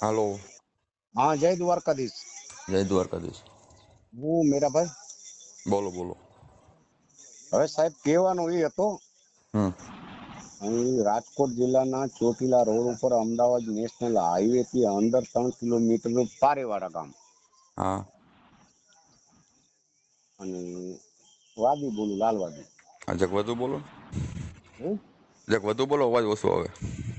હાલો. હા જય દ્વારકાધીશ. જય દ્વારકાધીશ. હું મીરાભાઈ બોલો બોલો. હવે સાહેબ કહેવાનું એ હતો રાજકોટ જિલ્લાના ચોટીલા રોડ ઉપર અમદાવાદ નેશનલ હાઈવે થી અંદર ત્રણ કિલોમીટરનું પારેવાડા ગામ. હા. અને વાદી બોલું લાલવાદી. જગવધુ બોલો. જગવધુ બોલો અવાજ ઓછો આવે.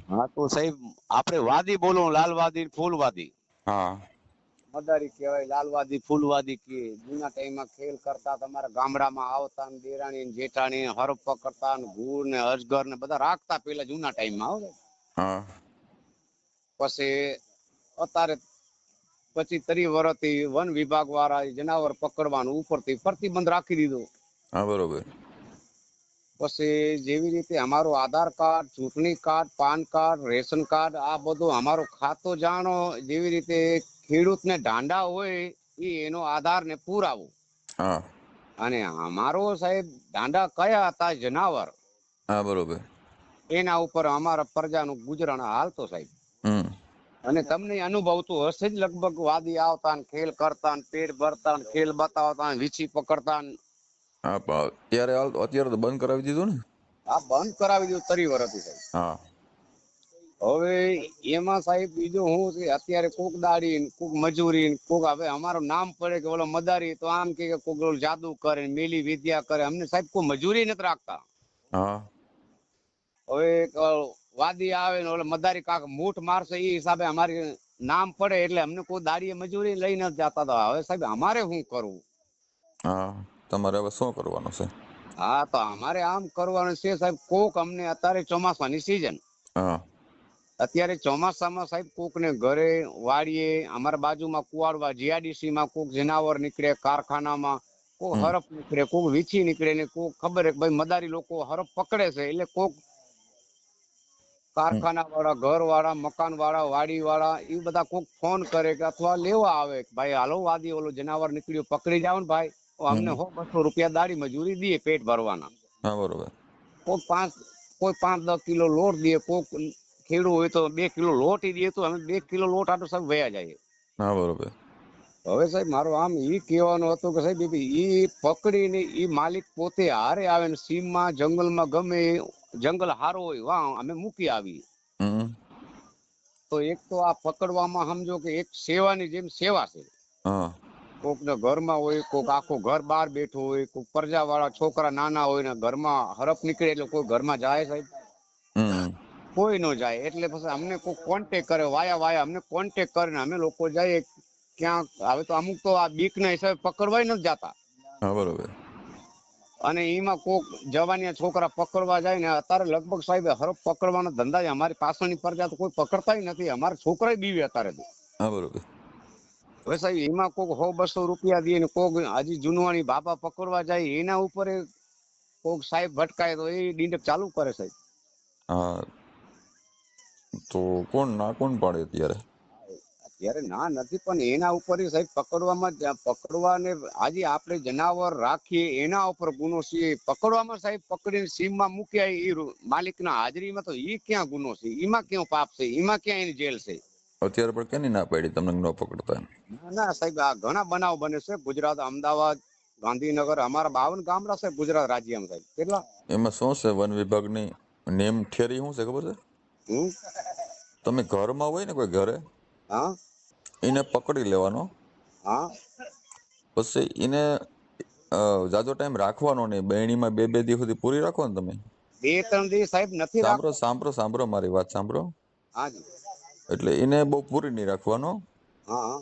હા તો સાહેબ આપણે વાદી બોલું લાલવાદી ફૂલવાદી. હા. મદારી કહેવાય લાલવાદી ફૂલવાદી કે જૂના ટાઈમમાં ખેલ કરતા તમારા ગામડામાં આવતા ને દેરાણી ને જેઠાણી ને હરપ પકડતા ને ગુર ને અજગર ને બધા રાખતા પેલા જૂના ટાઈમમાં આવે હા. પછી અત્યારે પછી ત્રી વર્ષથી વન વિભાગ વાળા જનાવર પકડવાનું ઉપરથી પ્રતિબંધ રાખી દીધો. હા બરોબર. પછી જેવી રીતે અમારું આધાર કાર્ડ ચૂંટણી card PAN card ration card આ બધું અમારું ખાતો જાણો જેવી રીતે ખેડૂતને ઢાંડા હોય એ એનો આધાર ને પુરાવો અને અમારો સાહેબ ઢાંડા કયા હતા? જનાવર. હા બરોબર. એના ઉપર અમારા પ્રજાનું ગુજરાન હાલતો સાહેબ. અને તમને અનુભવ તો હશે જ લગભગ વાદી આવતા ખેલ કરતા પેટ ભરતા ખેલ બતાવતા વીછી પકડતા હા પણ અત્યારે હાલ અત્યારે તો બંધ કરાવી દીધું ને? આ બંધ કરાવી દીધું તરી વર્ષથી સાહેબ. હા. હવે એમાં સાહેબ બીજું હું છે અત્યારે કોક દાડી કોક મજૂરી કોક હવે અમારું નામ પડે કે ઓલો મદારી તો આમ કે કોક જાદુ કરે મેલી વિદ્યા કરે અમને સાહેબ કોઈ મજૂરી નથી રાખતા. હા. હવે વાદી આવે ને ઓલો મદારી કાક મૂઠ મારશે એ હિસાબે અમારી નામ પડે એટલે અમને કોઈ દાડીએ મજૂરી લઈ નથી જતા તો હવે સાહેબ અમારે શું કરવું? હા. તમારે હવે શું કરવાનું છે? હા તો અમારે આમ કરવાનું છે સાહેબ કોક અમને અત્યારે ચોમાસાની સિઝન હા. અત્યારે ચોમાસામાં સાહેબ કોક ને ઘરે વાડીએ અમારા બાજુમાં કુવાડવા જીઆઈડીસી માં કોક જનાવર નીકળે કારખાનામાં કોક હરફ નીકળે કોક વીછી નીકળે ને કોક ખબર ભાઈ મદારી લોકો હરફ પકડે છે એટલે કોક કારખાના વાળા ઘર વાળા મકાન વાળા વાડી વાળા એ બધા કોક ફોન કરે કે અથવા લેવા આવે કે ભાઈ હાલો વાદી ઓલો જનાવર નીકળ્યું પકડી જાવ ને ભાઈ. અમને. હો બસો રૂપિયા દાડી મજૂરી દે પેટ ભરવાના. હા બરોબર. કોઈ પાંચ કોઈ પાંચ દસ કિલો લોટ દે કોઈ ખેડૂત હોય તો બે કિલો લોટ દે તો અમે બે કિલો લોટ આટલું સાહેબ વયા જાય. હા બરોબર. હવે સાહેબ મારો આમ એ કહેવાનું હતું કે સાહેબ એ પકડીને ઈ માલિક પોતે હારે આવે ને સીમમાં જંગલમાં ગમે જંગલ હારો હોય વાહ અમે મૂકી આવી તો એક તો આ પકડવામાં સમજો કે એક સેવાની જેમ સેવા છે. હા. કોક ને ઘરમાં હોય કોક આખું ઘર બહાર બેઠું હોય કોક પ્રજા વાળા છોકરા નાના હોય ને ઘરમાં હરફ નીકળે એટલે કોઈ ઘરમાં જાય સાહેબ. કોઈ નો જાય. એટલે પછી અમને કોઈ કોન્ટેક કરે વાયા વાયા અમને કોન્ટેક કરે અમે લોકો જઈએ ક્યાં હવે તો અમુક તો આ બીક ના હિસાબે પકડવાય નથી જતા. બરોબર. અને એમાં કોક જવાની છોકરા પકડવા જાય ને અત્યારે લગભગ સાહેબ હરફ પકડવાનો ધંધા છે. અમારી પાછળની પ્રજા તો કોઈ પકડતાય નથી. અમારા છોકરા બીવે અત્યારે તો. હા બરોબર. હવે સાહેબ એમાં કોક સો બસો રૂપિયા દે ને કોક હજી જૂનવાણી બાપા પકડવા જાય એના ઉપર કોક સાહેબ ભટકાય તો એ ડીંડક ચાલુ કરે સાહેબ. હા. તો કોણ ના કોણ પાડે અત્યારે? અત્યારે ના નથી પણ એના ઉપર સાહેબ પકડવામાં પકડવાને આજે આપણે જનાવર રાખીએ એના ઉપર ગુનો છે. પકડવામાં સાહેબ પકડીને સીમમાં મૂક્યા એ માલિકના હાજરીમાં તો એ ક્યાં ગુનો છે? એમાં ક્યાં પાપ છે? એમાં ક્યાં એની જેલ છે? અત્યારે પણ કેની ના પાડી તમને ન પકડતા ના સાહેબ આ ઘણા બનાવ બને છે. ગુજરાત અમદાવાદ ગાંધીનગર અમારા બાવન ગામડા છે ગુજરાત રાજ્યમાં સાહેબ. કેટલા? એમાં શું છે? વન વિભાગની નેમ ઠેરી શું છે ખબર છે? તમે ઘરમાં હોય ને કોઈ ઘરે હા? એને પકડી લેવાનો. હા? પછી એને જાજો ટાઈમ રાખવાનો નહીં બહેણીમાં બે બે દિવસ સુધી પૂરી રાખો ને તમે? બે ત્રણ દિવસ સાહેબ નથી સાંભળો સાંભળો સાંભળો મારી વાત સાંભળો. હાજી એટલે એને બહુ પૂરી નહીં રાખવાનો. હા.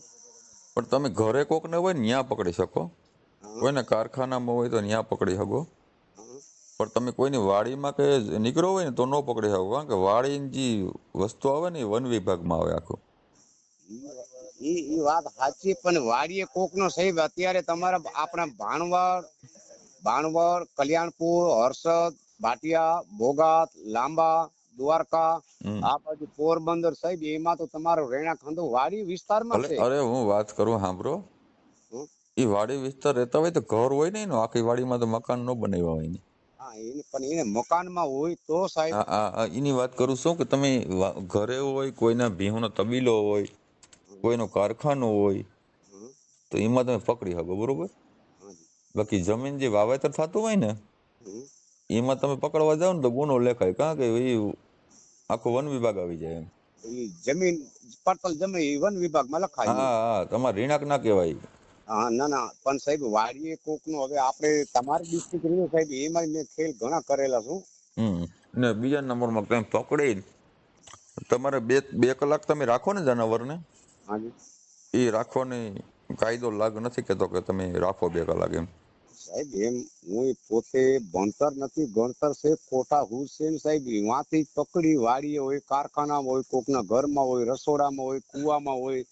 પણ તમે ઘરે કોકને હોય ને ત્યાં પકડી શકો. કોઈને કારખાનામાં હોય તો ત્યાં પકડી શકો. પણ તમે કોઈની વાડીમાં કે નીકળો હોય ને તો ન પકડી શકો કારણ કે વાડીની જે વસ્તુ આવે ને એ વન વિભાગમાં આવે આખું. ઈ ઈ વાત સાચી પણ વાડીએ કોકનો સાહેબ અત્યારે તમારા આપણા ભાણવડ ભાણવડ કલ્યાણપુર હર્ષદ ભાટિયા ભોગાત લાંબા દ્વારકા આ બાજુ પોરબંદર સાહેબ એમાં તો તમારો રેણા ખંડો વાડી વિસ્તારમાં છે. અરે હું વાત કરું સાંભળો. એ વાડી વિસ્તાર રહેતા હોય તો ઘર હોય નહીં આખી વાડીમાં તો મકાન ન બનાવ્યા હોય ને. હા હા એને પણ એને મકાનમાં હોય તો સાહેબ. આ આ આ એની વાત કરું છું કે તમે ઘરે હોય કોઈના ભીહોનો તબીલો હોય કોઈનો કારખાનો હોય તો એમાં તમે પકડી શકો બરોબર? બાકી જમીન જે વાવેતર થતું હોય ને એમાં તમે પકડવા જાવ ને તો ગુનો લેખાય. કારણ કે એ આખો વન વિભાગ આવી જાય એમ. જમીન પડતલ જમીન વન વિભાગમાં લખાય હા હા તમારે રીણાક ના કહેવાય. હા ના ના પણ સાહેબ વાડીએ કોકનું હવે આપણે તમારી ડિસ્ટ્રિક્ટ રહ્યું સાહેબ એમાં મેં ખેલ ઘણા કરેલા છું. હમ ને બીજા નંબરમાં કંઈ પકડી તમારે બે બે કલાક તમે રાખો ને જાનવરને? એ રાખવાની કાયદો લાગ નથી કેતો કે તમે રાખો બે કલાક એમ. સાહેબ એમ હું પોતે ભણતર નથી ગણતર છે ખોટા હુસેન સાહેબ વાથી પકડી વાડીએ હોય કારખાનામાં હોય કોકના ઘરમાં હોય રસોડામાં હોય કુવામાં હોય.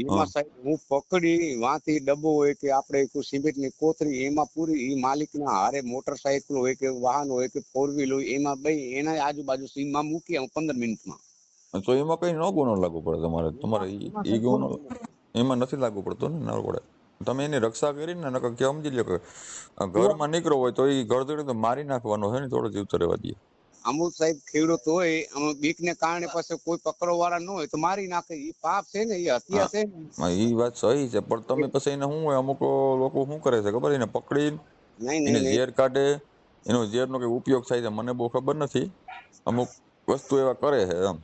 એમાં સાહેબ હું પકડી વાથી ડબ્બો હોય કે આપણે કોઈ સિમેન્ટની કોથરી એમાં પૂરી એ માલિકના હારે મોટરસાયકલ હોય કે વાહન હોય કે ફોર વ્હીલ હોય એમાં ભાઈ એના આજુબાજુ સીમમાં મૂકી આવું પંદર મિનિટમાં. તો એમાં કઈ ન ગુનો લાગુ પડે તમારે? તમારે ઈ ગુનો એમાં નથી લાગુ પડતો ને ના પડે તમે એની રક્ષા કરીને નકર કે સમજી લ્યો કે ઘરમાં નીકળો હોય તો એ ઘર તો મારી નાખવાનો હોય ને થોડો જીવતો રહેવા દઈએ. અમુક સાહેબ ખેડૂત હોય અમુક બીકને કારણે પાસે કોઈ પકડો વાળા ન હોય તો મારી નાખે. ઈ પાપ છે ને એ હત્યા છે ને. હા, વાત સહી છે પણ તમે પછી એને શું હોય અમુક લોકો શું કરે છે ખબર? એને પકડી એને ઝેર કાઢે. એનો ઝેરનો કઈ ઉપયોગ થાય છે મને બહુ ખબર નથી. અમુક વસ્તુ એવા કરે છે એમ.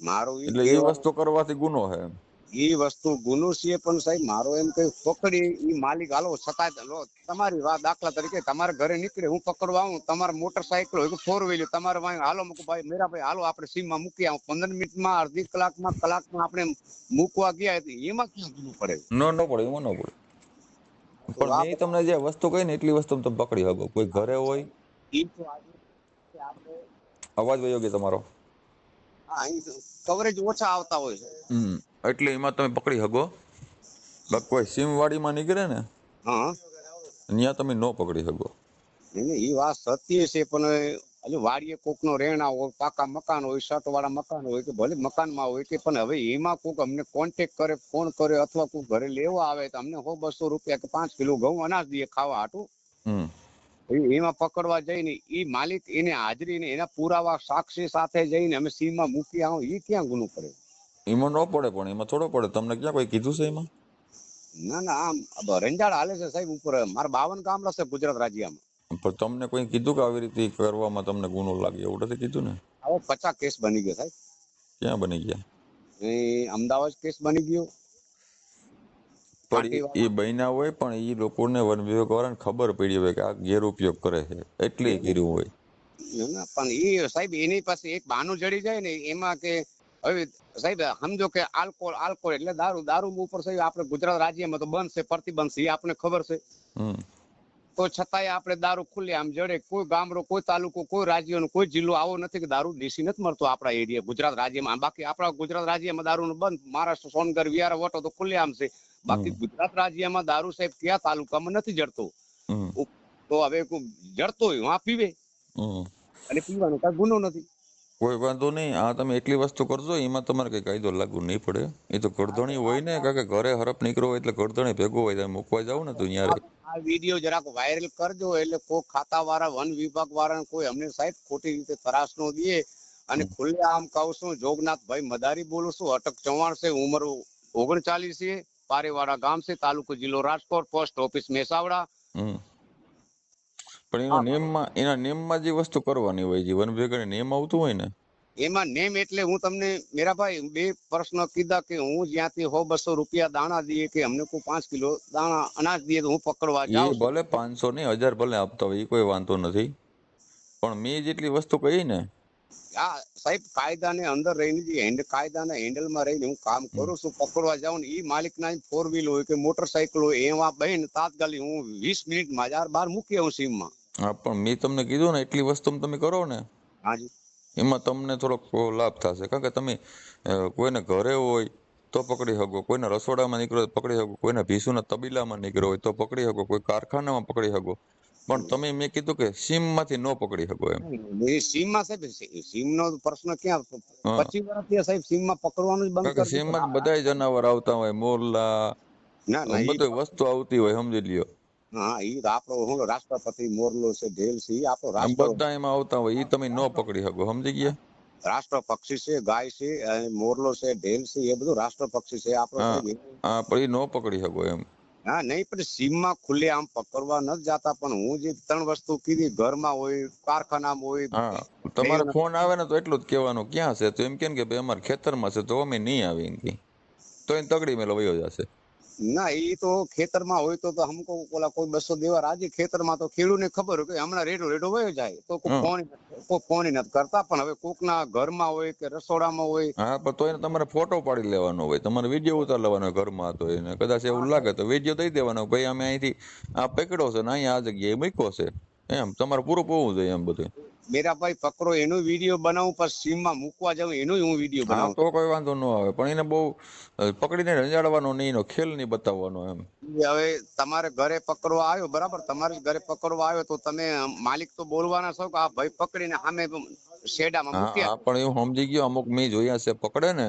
મારું એટલે એ વસ્તુ કરવાથી ગુનો છે એમ. ઈ વસ્તુ ગુનો છે પણ સાહેબ મારો એમ કઈ પકડી એ માલિક હાલો છતાંય લો તમારી વાત દાખલા તરીકે તમારે ઘરે નીકળે હું પકડવા આવું તમારે મોટરસાઇકલ હોય કે ફોર વ્હીલર તમારે વાંહે હાલો મૂકો ભાઈ મેરા ભાઈ હાલો આપણે સીમમાં મૂકી આવું પંદર મિનિટમાં અડધી કલાકમાં કલાકમાં આપણે મૂકવા ગયા એમાં ક્યાં ગુનો પડે? નો નો પડે એમાં ન પડે. પણ મેં તમને જે વસ્તુ કહી ને એટલી વસ્તુ તમે પકડી શકો. કોઈ ઘરે હોય. અવાજ વયો ગયો તમારો. હા, કવરેજ ઓછા આવતા હોય છે. એટલે એમાં તમે પકડી શકો બાકી કોઈ સીમ વાડીમાં નીકળે ને હા. ત્યાં તમે ન પકડી શકો ઈ વાત સત્ય છે પણ હજુ વાડીએ કોક નો રહેણા હોય પાકા મકાન હોય શર્ટ વાળા મકાન હોય કે ભલે મકાનમાં હોય કે પણ હવે એમાં કોક અમને કોન્ટેક કરે ફોન કરે અથવા કોક ઘરે લેવા આવે તો અમને હો બસો રૂપિયા કે પાંચ કિલો ઘઉં અનાજ દઈએ ખાવા હાટું. એ- એમાં પકડવા જઈને એ માલિક એને હાજરી ને એના પુરાવા સાક્ષી સાથે જઈને અમે સીમમાં મૂકી આવો એ ક્યાં ગુનો પડે એમાં ન પડે પણ એમાં થોડો પડે. તમને ક્યાં કોઈ કીધું છે એમાં ના ના આમ રંજાડ હાલે છે સાહેબ ઉપર. મારા બાવન ગામડા છે ગુજરાત રાજ્યમાં. પણ તમને કોઈ કીધું કે આવી રીતે કરવામાં તમને ગુનો લાગે? એવું નથી કીધું ને? આવો પચાસ કેસ બની ગયો સાહેબ. ક્યાં બની ગયા? એ અમદાવાદ કેસ બની ગયો. પણ એ બન્યા હોય પણ એ લોકોને વન વિભાગ વાળાને ખબર પડી હોય કે આ ગેરઉપયોગ કરે છે. એટલે કર્યું હોય. પણ એ સાહેબ એની પાસે એક બાનું જડી જાય ને એમાં કે હવે સાહેબ સમજો કે આલ્કોહોલ આલ્કોહોલ એટલે દારૂ. દારૂ ઉપર સાહેબ આપણે ગુજરાત રાજ્યમાં તો બંધ છે પ્રતિબંધ છે એ આપણને ખબર છે. તો છતાંય આપણે દારૂ ખુલ્લે આમ જડે. કોઈ ગામડો કોઈ તાલુકો કોઈ રાજ્યનો કોઈ જિલ્લો આવો નથી કે દારૂ દેશી નથી મળતો આપણા એરિયા ગુજરાત રાજ્યમાં. બાકી આપણા ગુજરાત રાજ્યમાં દારૂનું બંધ. મહારાષ્ટ્ર સોનગઢ વિહાર વટો તો ખુલ્લે આમ છે. બાકી ગુજરાત રાજ્યમાં દારૂ સાહેબ કયા તાલુકામાં નથી જડતો? તો હવે જડતો હોય પીવે. અને પીવાનો કઈ ગુનો નથી. કોઈ વાંધો નહીં. આ તમે એટલી વસ્તુ કરજો એમાં તમારે કઈ કાયદો લાગુ નહીં પડે. એ તો ગરધણી હોય ને કારણ કે ઘરે હરપ નીકળો એટલે ગરધણી ભેગો હોય તમે મૂકવા જાવ ને તો ન્યારે આ વીડિયો જરાક વાયરલ કરજો એટલે કોઈ ખાતા વાળા વન વિભાગ વાળા કોઈ અમને સાહેબ ખોટી રીતે ત્રાસ નો દે. અને ખુલ્લે આમ કહું છું જોગનાથભાઈ મદારી બોલું છું અટક ચૌહાણ છે ઉંમર ઓગણચાલીસ છે પારેવાડા ગામ છે તાલુકો જિલ્લો રાજકોટ પોસ્ટ ઓફિસ મેસાવડા પણ એનો નેમમાં એના નેમમાં જે વસ્તુ કરવાની હોય જે વન વિભાગ નેમ આવતું હોય ને એમાં નેમ એટલે હું તમને મેરાભાઈ બે પ્રશ્ન કીધા કે હું જ્યાંથી હો બસો રૂપિયા દાણા દઈએ કે અમને કોઈ પાંચ કિલો દાણા અનાજ દઈએ તો હું પકડવા જાઉં ભલે પાંચસો નહીં હજાર ભલે આપતા હોય એ કોઈ વાંધો નથી. પણ મેં જેટલી વસ્તુ કહી ને આ સાહેબ કાયદાને અંદર રહીને જે હેન્ડ કાયદાના હેન્ડલમાં રહીને હું કામ કરું છું પકડવા જાઉં ને એ માલિકના ફોર વ્હીલ હોય કે મોટરસાઇકલ હોય એમાં બહેન તાત્કાલિક હું વીસ મિનિટમાં હજાર બાર મૂકી આવું સીમમાં હા પણ મેં તમને કીધું ને એટલી વસ્તુ તમે કરો ને. હાજી એમાં તમને થોડોક લાભ થશે. કારણ કે તમે કોઈને ઘરે હોય તો પકડી શકો કોઈના રસોડામાં નીકળો પકડી શકો કોઈના ભીસુના તબીલામાં નીકળ્યો હોય તો પકડી શકો કોઈ કારખાનામાં પકડી શકો. પણ તમે મેં કીધું કે સીમમાંથી ન પકડી શકો એમ સીમમાં સાહેબ સીમનો પ્રશ્ન ક્યાં. પચીસ વર્ષથી સાહેબ સીમમાં પકડવાનું જ બંધ. સીમમાં જ બધાય જનાવર આવતા હોય મોરલા ના ના બધી વસ્તુ આવતી હોય સમજી લ્યો હા ઈ આપણો હું રાષ્ટ્રપતિ મોરલો છે ઢેલ છે ઈ આપણો રાષ્ટ્ર બધા એમાં આવતા હોય ઈ તમે ન પકડી શકો સમજી ગયા રાષ્ટ્ર પક્ષી છે ગાય છે મોરલો છે ઢેલ છે એ બધું રાષ્ટ્ર પક્ષી છે આપણો હા. પણ ઈ ન પકડી શકો એમ હા નહીં પણ સીમમાં ખુલ્લે આમ પકડવા નથી જાતા પણ હું જે ત્રણ વસ્તુ કીધી ઘરમાં હોય કારખાનામાં હોય હા તમારે ફોન આવે ને તો એટલું જ કહેવાનું ક્યાં છે? તો એમ કે કે ભાઈ અમારે ખેતરમાં છે તો અમે નહીં આવી તો એને તગડી મેલો વયો જશે. ના એ તો ખેતરમાં હોય તો હમકો ઓલા કોઈ બસો દેવા રાજી. ખેતરમાં તો ખેડૂતને ખબર હોય કે હમણાં રેડો રેડો વયો જાય. તો ફોન કોઈ ફોન નથી કરતા. પણ હવે કોકના ઘરમાં હોય કે રસોડામાં હોય. હા પણ તો એને તમારે ફોટો પાડી લેવાનો હોય. તમારે વીડિયો ઉતાર લેવાનો હોય ઘરમાં તો એને. કદાચ એવું લાગે તો વીડિયો દઈ દેવાનો. ભાઈ અમે અહીંથી આ પકડ્યો છે ને અહીંયા આ જગ્યાએ મૂક્યો છે. એમ તમારે પૂરું પોવું જોઈએ એમ બધું. મેરાભાઈ પકડો એનો વીડિયો બનાવું પણ સીમમાં મૂકવા જાઉં એનો હું વીડિયો બનાવું. તો કોઈ વાંધો ન આવે પણ એને બહુ પકડીને રંજાડવાનો નહીં એનો ખેલ નહીં બતાવવાનો એમ. હવે તમારે ઘરે પકડવા આવ્યો બરાબર? તમારે ઘરે પકડવા આવ્યો તો તમે માલિક તો બોલવાના છો કે આ ભાઈ પકડીને સામે શેડામાં મૂક્યા? પણ એવું સમજી ગયો અમુક મેં જોયા છે પકડે ને.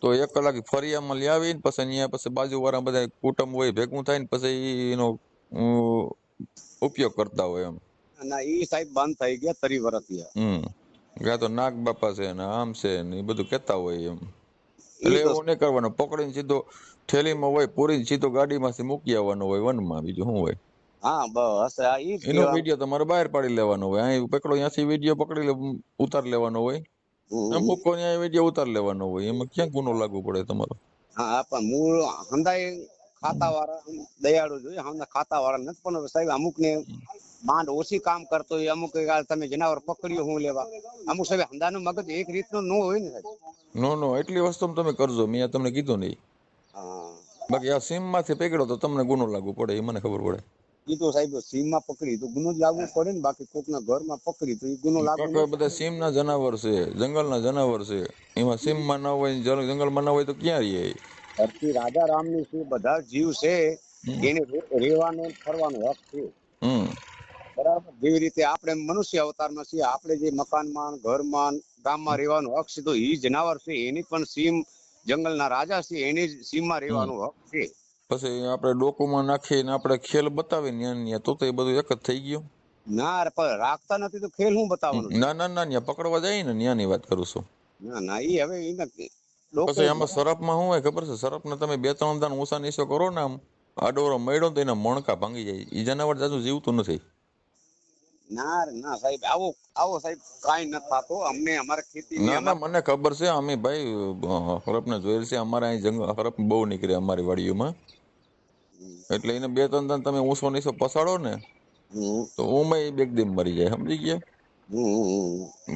તો એક કલાક ફરિયામાં લઈ આવીને પછી અહીંયા પછી બાજુવાળા બધા કુટુંબ હોય ભેગું થાય ને પછી એનો ઉપયોગ કરતા હોય એમ. ના એ સાહેબ બંધ થઈ ગયા તરી વર્ષ કાં તો નાગ બાપા છે ને આમ છે ને એ બધું કેતા હોય એમ. એટલે એવું નહીં કરવાનું. પકડીને સીધો થેલીમાં હોય પૂરીને સીધો ગાડીમાંથી મૂકી આવવાનો હોય વનમાં બીજું શું હોય? હા બસ આ ઈ એનો. વીડિયો તમારે બહાર પાડી લેવાનો હોય. અહીં પકડો ત્યાંથી વીડિયો પકડી લે ઉતાર લેવાનો હોય. અમુક ત્યાં વીડિયો ઉતાર લેવાનો હોય. એમાં ક્યાં ગુનો લાગુ પડે તમારો? હા પણ મૂળ હંદાય ખાતા વાળા દયાળુ જોઈએ હમણાં ખાતા વાળા નથી પણ સાહેબ અમુક ને માંડ ઓછી કામ કરતો હોય અમુક તમે જનાવર પકડ્યો હું લેવા. અમુક સાહેબ હંદાનું મગજ એક રીતનું ન હોય ને નો નો એટલી વસ્તુ તમે કરજો મેં તમને કીધું નહીં. બાકી આ સીમમાંથી પકડો તો તમને ગુનો લાગુ પડે એ મને ખબર પડે. ઈ તો સાહેબ સીમમાં પકડી તો ગુનો જ લાગુ પડે ને બાકી કોક ના ઘરમાં પકડી તો એ ગુનો લાગુ બધા સીમ ના જનાવર છે જંગલના જનાવર છે. એમાં સીમમાં ના હોય જંગલમાં ના હોય તો ક્યાં રહીએ એ? ધરતી રાજા રામની છે બધા જીવ છે એને રહેવાનો ફરવાનો હક છે. હમ. બરાબર? જેવી રીતે આપણે મનુષ્ય અવતારમાં છીએ આપણે જે મકાનમાં ઘરમાં ગામમાં રહેવાનો હક છે તો એ જનાવર છે એની પણ સીમ જંગલના રાજા છે એની જ સીમમાં રહેવાનો હક છે. પછી આપણે ડોકુમાં નાખીને આપણે ખેલ બતાવીને ન્યા તો એ બધું એક જ થઈ ગયું. ના પણ રાખતા નથી તો ખેલ હું બતાવવાનું ના ના ના ન્યા પકડવા જાય ને ન્યાની વાત કરું છું. ના ના એ હવે એ લોકો પછી આમાં સરપમાં શું હોય ખબર છે? સરપને તમે બે ત્રણ દાન ઓછા નીચો કરો ને આમ આડોરો મળ્યો તો એના મણકા ભાંગી જાય. એ જનાવર જાજુ જીવતું નથી. ના ના સાહેબ આવો આવો સાહેબ કાઈ નથી થતો. અમને અમારે ખેતી ના ના મને ખબર છે અમે ભાઈ હરપને જોયેલ છે અમારે અહીં જંગલ હરપ બહુ નીકળે અમારી વાડીઓમાં. એટલે એને બે ત્રણ ત્રણ તમે ઊંસો નીસો પસાડો ને તો ઉમાં એ બેગદમ મરી જાય સમજી ગયા?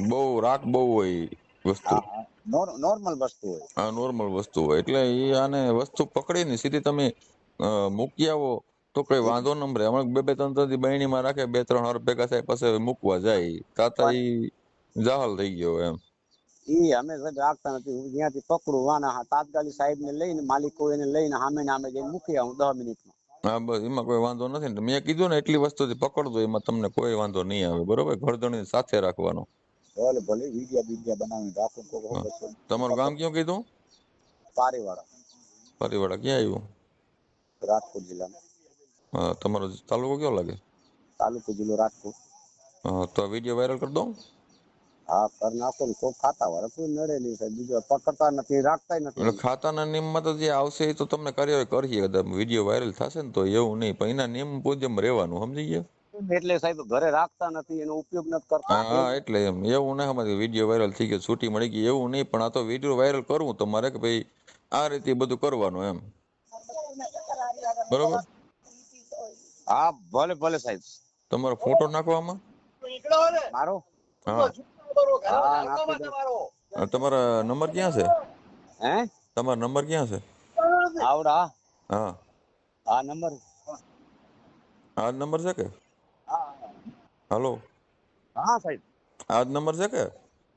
બહુ રાખ બહુ હોય વસ્તુ. નોર્મલ વસ્તુ હોય. હા નોર્મલ વસ્તુ હોય. એટલે એ આને વસ્તુ પકડીને સીધી તમે મૂકી આવો. તો કઈ વાંધો ન રહે. હમણાં બે બે ત્રણ ત્રણ બહેણીમાં રાખે બે ત્રણ હાર ભેગા થાય પછી મૂકવા જાય. તાતા ઈ જાહલ થઈ ગયો એમ. ઈ અમે રાખતા નથી. હું જ્યાંથી પકડું વાના તાત્કાલિક સાહેબ ને લઈને માલિકો એને લઈને સામે ને સામે જઈને મૂકી આવું દસ મિનિટમાં. હા બસ એમાં કોઈ વાંધો નથી ને. મેં કીધું ને એટલી વસ્તુથી પકડજો એમાં તમને કોઈ વાંધો નહીં આવે. બરોબર? ઘરધણી સાથે રાખવાનો. ભલે ભલે વિડિયા વિડિયા બનાવીને રાખું તમારું ગામ ક્યાં કીધું? પારીવાડા. પારીવાડા. ક્યાં આવ્યું રાજકોટ જિલ્લામાં. તમારો તાલુકો કયો લાગે? તાલુકો જિલ્લો રાજકોટ. તો વીડિયો વાયરલ કરી દઉં? હા કર નાખો ને કોઈ ખાતા વાળા કોઈ નડે નહીં સાહેબ બીજો પકડતા નથી રાખતા નથી. ખાતાના નિયમમાં તો જે આવશે એ તો તમને કાર્યવાહી કરીએ કદાચ વીડિયો વાયરલ થશે ને તો એવું નહીં પણ એના નિયમ મુજબ રહેવાનું સમજી ગયા? એટલે સાહેબ ઘરે રાખતા નથી એનો ઉપયોગ નથી કરતા. હા હા એટલે એમ એવું ના સમજ વીડિયો વાયરલ થઈ ગયો છૂટી મળી ગઈ એવું નહીં પણ આ તો વીડિયો વાયરલ કરવું તમારે કે ભાઈ આ રીતે બધું કરવાનું એમ. બરોબર? હા ભલે ભલે સાહેબ. તમારો ફોટો નાખવામાં મારો? હા. હા તમારા. નંબર ક્યાં છે? હે? તમારો નંબર ક્યાં છે? આવડા. હા. આ નંબર. આ જ નંબર છે કે? હાલો. હા સાહેબ. આ નંબર છે કે?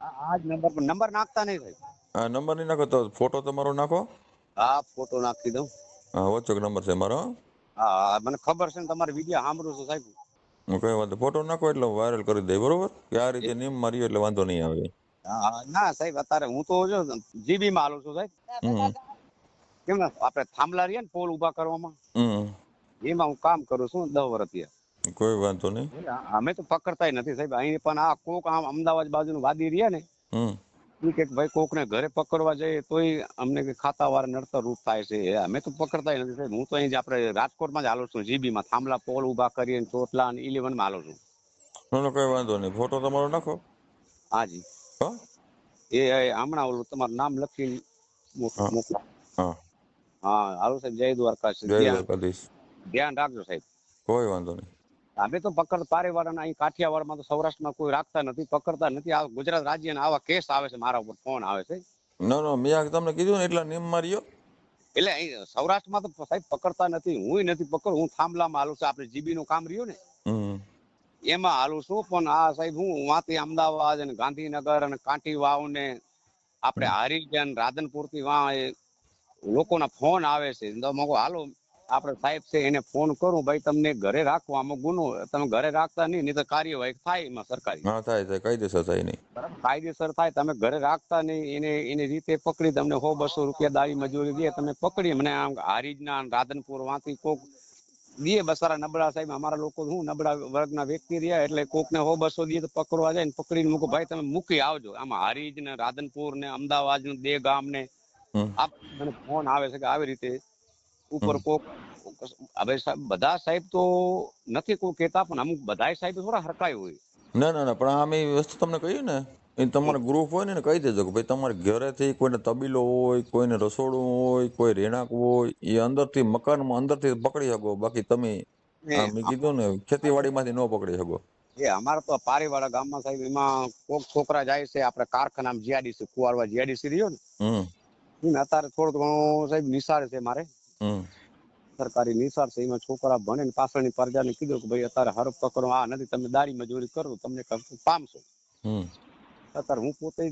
આ આ જ નંબર પર નંબર નાખતા નહીં સાહેબ. હા નંબર નહીં નાખો તો ફોટો તમારો નાખો. હા ફોટો નાખી દઉં. હા વચ્ચે નંબર છે મારો. હો. મને ખબર છે ને તમારે વીડિયો સાંભળું છું સાહેબ. હું કઈ વાંધો ફોટો નાખો એટલે વાયરલ કરી દઈ બરોબર? કે આ રીતે નિયમ માર્યો એટલે વાંધો નહીં આવે. ના સાહેબ અત્યારે હું તો જો જીબી માં હાલું છું સાહેબ. કેમ ને આપણે થાંભલા રહીએ ને પોલ ઊભા કરવામાં. એમાં હું કામ કરું છું દસ વર્ષથી કોઈ વાંધો નહીં. અમે તો પકડતા નથી સાહેબ. અહીં પણ આ કોક આમ અમદાવાદ બાજુનું વાદી રહ્યા ને કે ભાઈ કોકને ઘરે પકડવા જઈએ તોય અમને ખાતા વાર નડતર રૂપ થાય છે. અમે તો પકડતા નથી સાહેબ. હું તો અહીં જ આપણે રાજકોટમાં જ હાલું છું જીબી માં થાંભલા પોલ ઊભા કરીને ચોટલા અને ઇલેવનમાં હાલું છું. ના કોઈ વાંધો નહીં. ફોટો તમારો નાખો. હાજી હા? એ હમણાં ઓલું તમારું નામ હા. મોકલો. હા. હા હાલો સાહેબ. જય દ્વારકા જય દ્વારકાધીશ. ધ્યાન રાખજો સાહેબ. કોઈ વાંધો નહીં. અમે તો પકડ પારેવાળાના અહીં કાઠિયાવાડમાં તો સૌરાષ્ટ્રમાં કોઈ રાખતા નથી પકડતા નથી. આ ગુજરાત રાજ્યના આવા કેસ આવે છે મારા ઉપર ફોન આવે છે. નો નો મેં તમને કીધું ને એટલા નિયમ માર્યો એટલે અહીં સૌરાષ્ટ્રમાં તો સાહેબ પકડતા નથી હું નથી પકડ હું થાંભલામાં હાલું છું. આપણે જીબી નું કામ રહ્યું ને એમાં હાલું છું પણ આ સાહેબ હું વાંથી અમદાવાદ અને ગાંધીનગર અને કાંઠી વાવ ને આપણે હારીજન રાધનપુરથી વાં લોકોના ફોન આવે છે. તો મગો હાલો આપણે સાહેબ છે એને ફોન કરું ભાઈ તમને ઘરે રાખો આમાં ગુનો તમે ઘરે રાખતા નહીં નહીં તો કાર્યવાહી થાય એમાં સરકારી. હા થાય થાય કાયદેસર થાય નહીં. કાયદેસર થાય તમે ઘરે રાખતા નહીં એને એની રીતે પકડી તમને સો બસો રૂપિયા દાળી મજૂરી દે તમે પકડી મને આમ હારીજના રાધનપુર વાંથી કોક દે બસારા નબળા સાહેબ અમારા લોકો શું નબળા વર્ગના વ્યક્તિ રહ્યા એટલે કોક ને સો બસો દે તો પકડવા જાય ને પકડીને મૂકો. ભાઈ તમે મૂકી આવજો. આમાં હારીજ ને રાધનપુર ને અમદાવાદ ને દે ગામ ને મને ફોન આવે છે કે આવી રીતે ઉપર કોક હવે સાહેબ બધા સાહેબ તો નથી કોઈ કહેતા પણ અમુક બધાય સાહેબ થોડા હરકાય હોય. ના ના ના પણ આમ વસ્તુ તમને કહ્યું ને એ તમારા ગ્રુપ હોય ને કહી દેજો કે ભાઈ તમારે ઘરેથી કોઈને તબીલો હોય કોઈને રસોડું હોય કોઈ રહેણાંક હોય એ અંદરથી મકાનમાં અંદરથી પકડી શકો. બાકી તમે મેં કીધું ને ખેતીવાડીમાંથી ન પકડી શકો. એ અમારે તો પારીવાળા ગામમાં સાહેબ એમાં કોક છોકરા જાય છે આપણે કારખાનામાં જીઆડીસી કુવારવા જીઆડીસી રહ્યો ને હમ. અત્યારે થોડું ઘણું સાહેબ નિશાળ છે મારે. સરકારી નિશાળ છે એમાં છોકરા ભણે ને પાછળની પ્રજાને કીધું કે ભાઈ અત્યારે હરફ પકડો આ નથી તમે દાડી મજૂરી કરો તમને પામશો. અત્યારે હું પોતે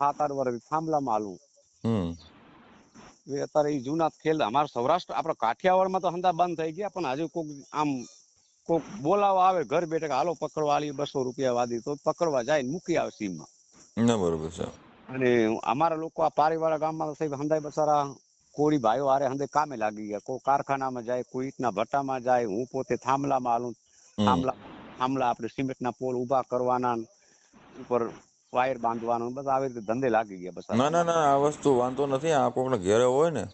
ખાતર વર્ષ થાંભલામાં હાલું. અત્યારે એ જૂના ખેલ અમારા સૌરાષ્ટ્ર આપણા કાઠિયાવાડમાં તો હંધા બંધ થઈ ગયા પણ હજુ કોક આમ કોક બોલાવા આવે ઘર બેઠે કે હાલો પકડવા આલી બસો રૂપિયા વાદી તો પકડવા જાય ને મૂકી આવે સીમમાં. બરોબર છે. અને અમારા લોકો આ પારીવાળા ગામમાં સાહેબ હંધાય બસારા કોળી ભાઈઓ હારે હંદે કામે લાગી ગયા. કોઈ કારખાનામાં જાય કોઈ ઈટના ભટ્ટામાં જાય હું પોતે થાંભલામાં હાલું. થાંભલા થાંભલા આપણે સિમેન્ટના પોલ ઊભા કરવાના ઉપર વાયર બાંધવાનો બસ આવી રીતે ધંધે લાગી ગયા બસ ના ના ના આ વસ્તુ વાંધો નથી. આ કોકને ઘેરે હોય ને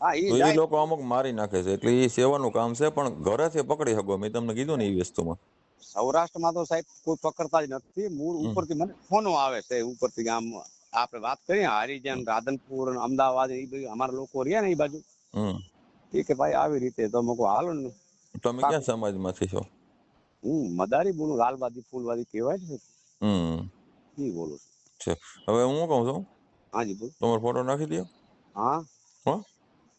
હા એ લોકો અમુક મારી નાખે છે. એટલે એ સેવાનું કામ છે પણ ઘરેથી પકડી શકો. મેં તમને કીધું ને એ વસ્તુમાં. સૌરાષ્ટ્રમાં તો સાહેબ કોઈ પકડતા જ નથી. મૂળ. ઉપરથી મને ફોનો આવે છે ઉપરથી આમ આપણે વાત કરીએ હારીજન રાધનપુર અમદાવાદ એ બધું અમારા લોકો રહ્યા ને એ બાજુ. એ કે ભાઈ આવી રીતે તો મેં કહું હાલો ને. તમે ક્યાં સમાજમાંથી છો? હું મદારી બોલું લાલવાદી ફૂલવાદી કહેવાય છે હમ. એ બોલું છું. છે. હવે હું કહું છું? હાજી બોલ. તમારો ફોટો નાખી દો હા. હા.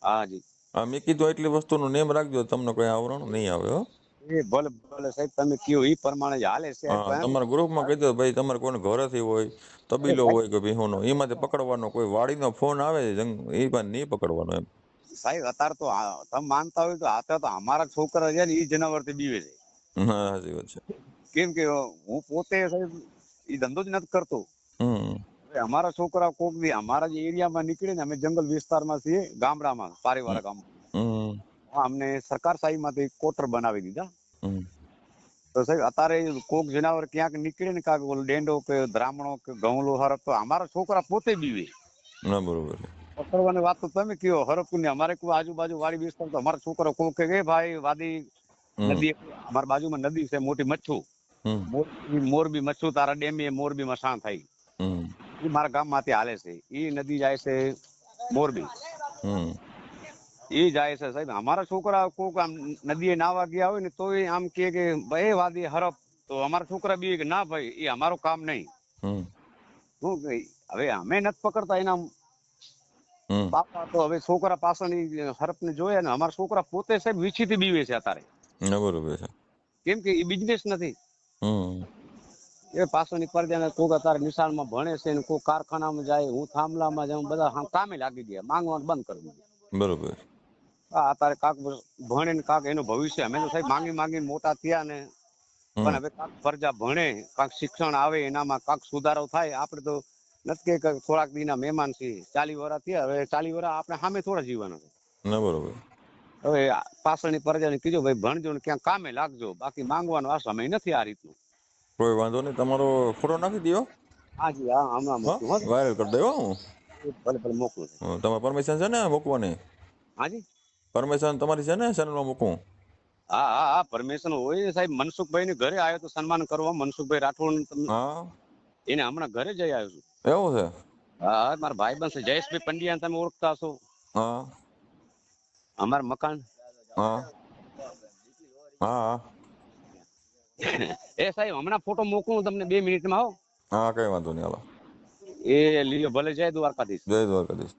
હાજી હા મેં કીધું એટલી વસ્તુનું નેમ રાખજો તમને કોઈ આવરણ નહીં આવે હો. એ ભલે ભલે સાહેબ તમે કયો એ પ્રમાણે જ હાલે છે તમારા ગ્રુપમાં કહી દો ભાઈ તમારે કોઈને ઘરેથી હોય તબીલો હોય કે ભીહોનો એમાંથી પકડવાનો કોઈ વાડીનો ફોન આવે છે એ પણ નહીં પકડવાનો એમ. સાહેબ અત્યારે તો તમે માનતા હોય તો અત્યારે તો અમારા છોકરા છે ને એ જનાવરથી બીવે છે. હા સાચી વાત છે. કેમ કે હું પોતે સાહેબ એ ધંધો જ નથી કરતો. અમારા છોકરા કોક બી અમારા જે એરિયામાં નીકળે ને અમે જંગલ વિસ્તારમાં છીએ ગામડામાં પારિવારિક ગામ હમ. અમને સરકાર સાહીમાંથી કોટર બનાવી દીધા. તો સાહેબ અત્યારે કોક જનાવર ક્યાંક નીકળે ને કાંક ડેંડો કે બ્રાહ્મણો કે ઘઉંલો હરપ તો અમારા છોકરા પોતે બીવે. બરોબર. પકડવાની વાત તો તમે કયો હરપુર ને અમારે કોઈ આજુબાજુ વાડી વિસ્તાર તો અમારા છોકરો કોક કે ભાઈ વાદી નદી અમારા બાજુમાં નદી છે મોટી મચ્છુ. મોરબી મોરબી મચ્છુ તારા ડેમી એ મોરબીમાં શાંત થઈ એ મારા ગામમાંથી હાલે છે. એ નદી જાય છે મોરબી. એ જાય છે સાહેબ. અમારા છોકરા કોક આમ નદીએ નાવા ગયા હોય ને તો એ આમ કે કે ભાઈ વાદી હરપ. તો અમારા છોકરા બી કે ના ભાઈ એ અમારું કામ નહીં. શું કે હવે અમે નથી પકડતા એના પાપા તો હવે છોકરા પાછળની હરપ ને જોયા ને અમારા છોકરા પોતે સાહેબ વીછીથી બીવે છે અત્યારે. બરોબર છે. કેમ કે એ બિઝનેસ નથી. એ પાછળની પરજાને કોક અત્યારે નિશાળમાં ભણે છે ને કોઈ કારખાનામાં જાય હું થાંભલામાં જાઉં બધા કામે લાગી ગયા. માંગવાનું બંધ કરી દીધું. બરોબર. આ અત્યારે કાક ભણે ને કાક એનું ભવિષ્ય. અમે તો સાહેબ માંગી માંગીને મોટા થયા ને. પણ હવે કાક ફરજા ભણે કાક શિક્ષણ આવે એનામાં કાક સુધારો થાય. આપણે તો નથી કે થોડાક દીના મહેમાન છીએ. ચાલી વર્ષ થયા. હવે ચાલી વર્ષ આપણે સામે થોડા જીવવાના છે. બરોબર. હવે પાછળની પ્રજાને કીધું ભાઈ ભણજો ને ક્યાંક કામે લાગજો. બાકી માંગવાનો આ સમય નથી આ રીતનું. કોઈ વાંધો નહીં. તમારો ફોટો નાખી દો હાજી હા હમણાં મોકલું. વાયરલ કરી દેવો હું. ભલે ભલે મોકલું. તમારે પરમિશન છે ને મૂકવાની? હાજી. પરમિશન તમારી છે ને ચેનલમાં મૂકું? હા હા હા પરમિશન હોય સાહેબ મનસુખભાઈ ને ઘરે આવ્યો તો સન્માન કરવા મનસુખભાઈ રાઠોડ હા. એને હમણાં ઘરે જઈ આવ્યો છું. એવું છે? હા મારા ભાઈ બનશે. જયેશભાઈ પંડ્યા તમે ઓળખતા હશો. હા. અમાર મકાન. હા. હા હા. એ સાહેબ હમણાં ફોટો મોકલું તમને બે મિનિટમાં આવો હા કઈ વાંધો નહીં હાલો. એ લીયો ભલે જય દ્વારકાધીશ. જય દ્વારકાધીશ.